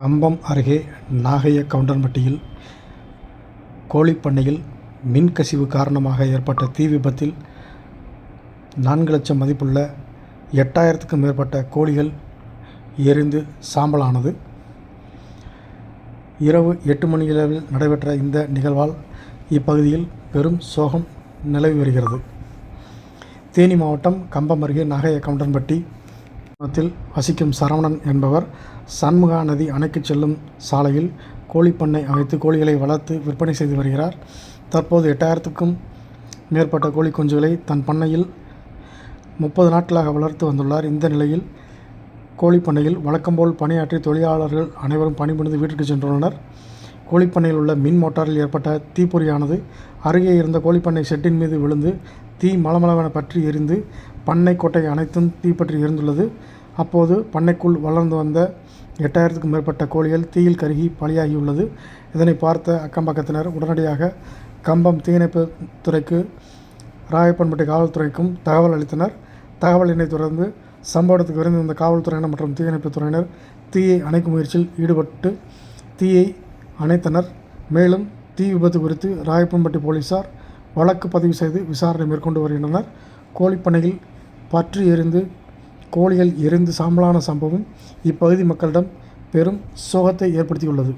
கம்பம் அருகே நாகைய கவுண்டன்பட்டியில் கோழிப்பண்ணையில் மின்கசிவு காரணமாக ஏற்பட்ட தீ விபத்தில் நான்கு லட்சம் மதிப்புள்ள எட்டாயிரத்துக்கும் மேற்பட்ட கோழிகள் எரிந்து சாம்பலானது. இரவு எட்டு மணியளவில் நடைபெற்ற இந்த நிகழ்வால் இப்பகுதியில் பெரும் சோகம் நிலவி வருகிறது. தேனி மாவட்டம் கம்பம் அருகே நாகைய கவுண்டன்பட்டி கிராமத்தில் வசிக்கும் சரவணன் என்பவர் சண்முகா நதி அணைக்கு செல்லும் சாலையில் கோழிப்பண்ணை அமைத்து கோழிகளை வளர்த்து விற்பனை செய்து வருகிறார். தற்போது எட்டாயிரத்துக்கும் மேற்பட்ட கோழி குஞ்சுகளை தன் பண்ணையில் முப்பது நாட்களாக வளர்த்து வந்துள்ளார். இந்த நிலையில் கோழிப்பண்ணையில் வழக்கம்போல் பணியாற்றி தொழிலாளர்கள் அனைவரும் பணிபுரிந்து வீட்டிற்கு சென்றுள்ளனர். கோழிப்பண்ணையில் உள்ள மின் மோட்டாரில் ஏற்பட்ட தீப்பொறியானது அருகே இருந்த கோழிப்பண்ணை ஷெட்டின் மீது விழுந்து தீ மளமளவென பற்றி எரிந்து பண்ணை கோட்டை அனைத்தும் தீப்பற்றி எரிந்துள்ளது. அப்போது பண்ணைக்குள் வளர்ந்து வந்த எட்டாயிரத்துக்கும் மேற்பட்ட கோழிகள் தீயில் கருகி பலியாகியுள்ளது. இதனை பார்த்த அக்கம் பக்கத்தினர் உடனடியாக கம்பம் தீயணைப்பு துறைக்கு ராயப்பன்பட்டி காவல்துறைக்கும் தகவல் அளித்தனர். தகவலினை தொடர்ந்து சம்பவத்துக்கு விரைந்து வந்த காவல்துறையினர் மற்றும் தீயணைப்பு துறையினர் தீயை அணைக்கும் முயற்சியில் ஈடுபட்டு தீயை அணைத்தனர். மேலும் தீ விபத்து குறித்து ராயப்பன்பட்டி போலீசார் வழக்கு பதிவு செய்து விசாரணை மேற்கொண்டு வருகின்றனர். கோழிப்பண்ணையில் பற்று எரிந்து கோழிகள் எரிந்து சாம்பலான சம்பவம் இப்பகுதி மக்களிடம் பெரும் சோகத்தை ஏற்படுத்தியுள்ளது.